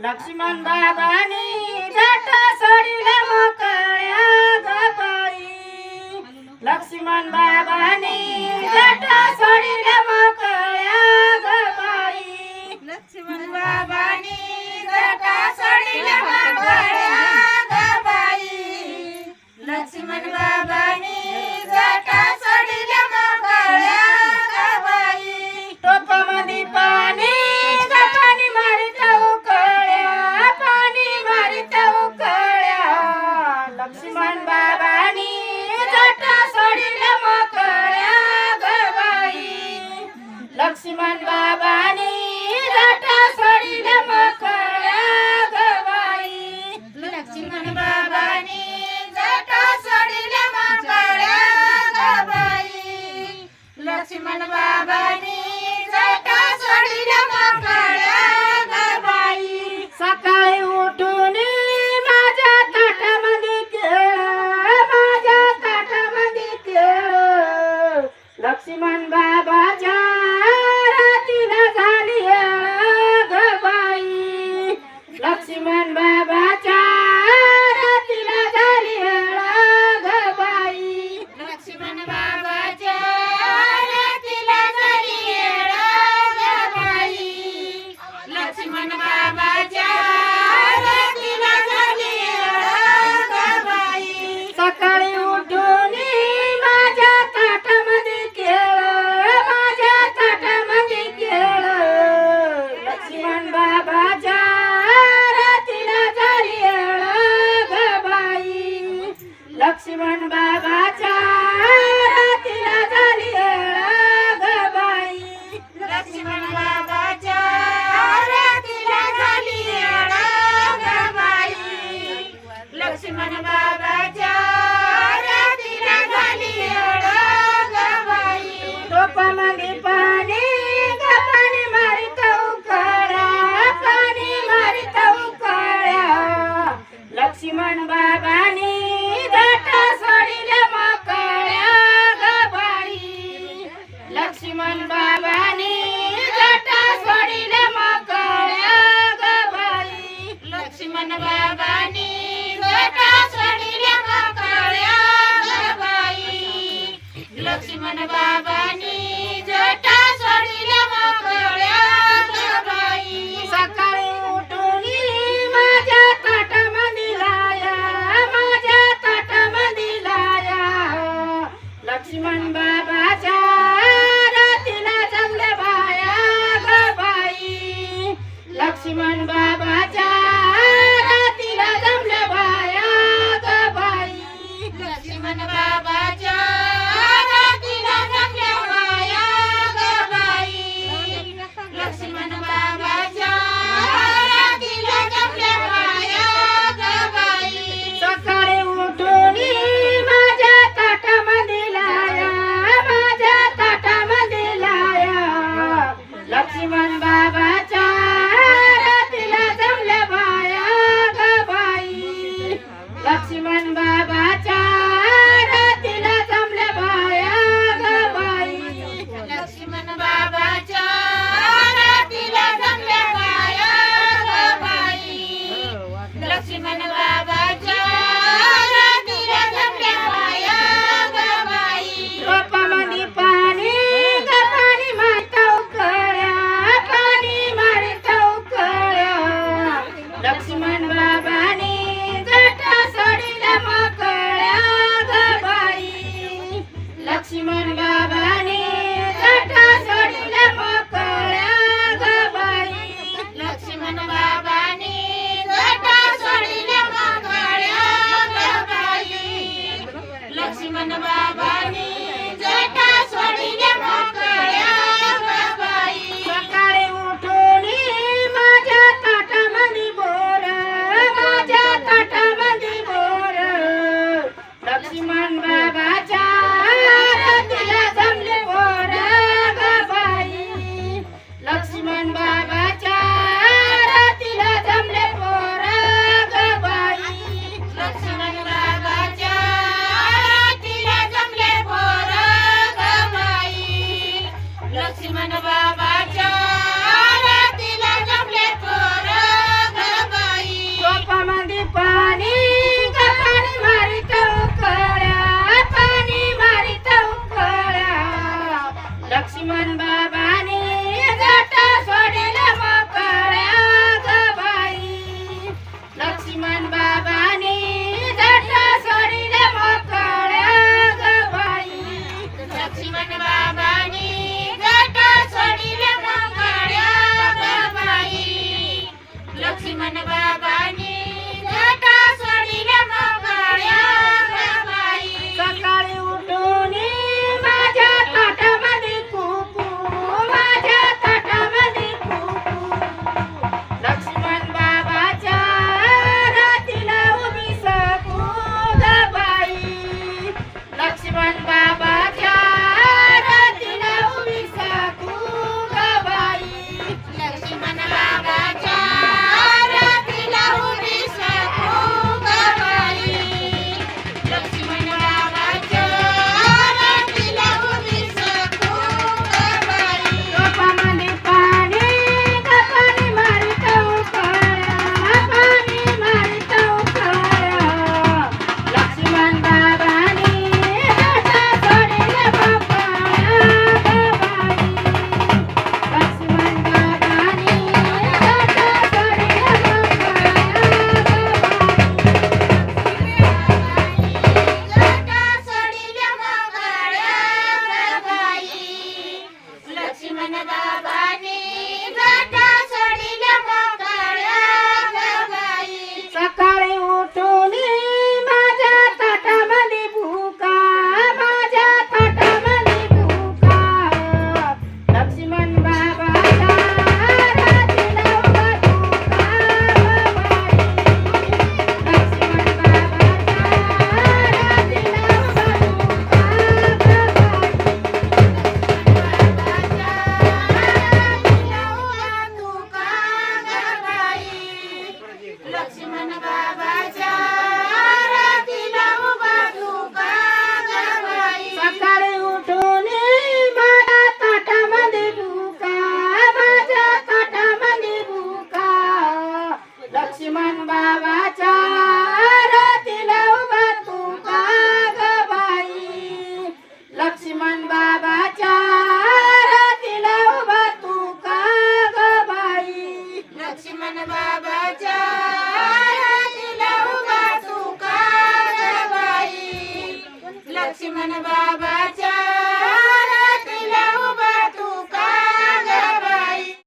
लक्ष्मण बाबानी जाट सोडिला मोकळ्या गपाई लक्ष्मण बाबानी जाट लक्ष्मण बाबानी लाटा सोडिल्या मकळ्या गवाई. लक्ष्मण बाबानी लाटा सोडिल्या मकळ्या गवाई. लक्ष्मण बाबानी ಲಕ್ಷ್ಮಣ್ ಬಾಬಾ लक्ष्मण बाबा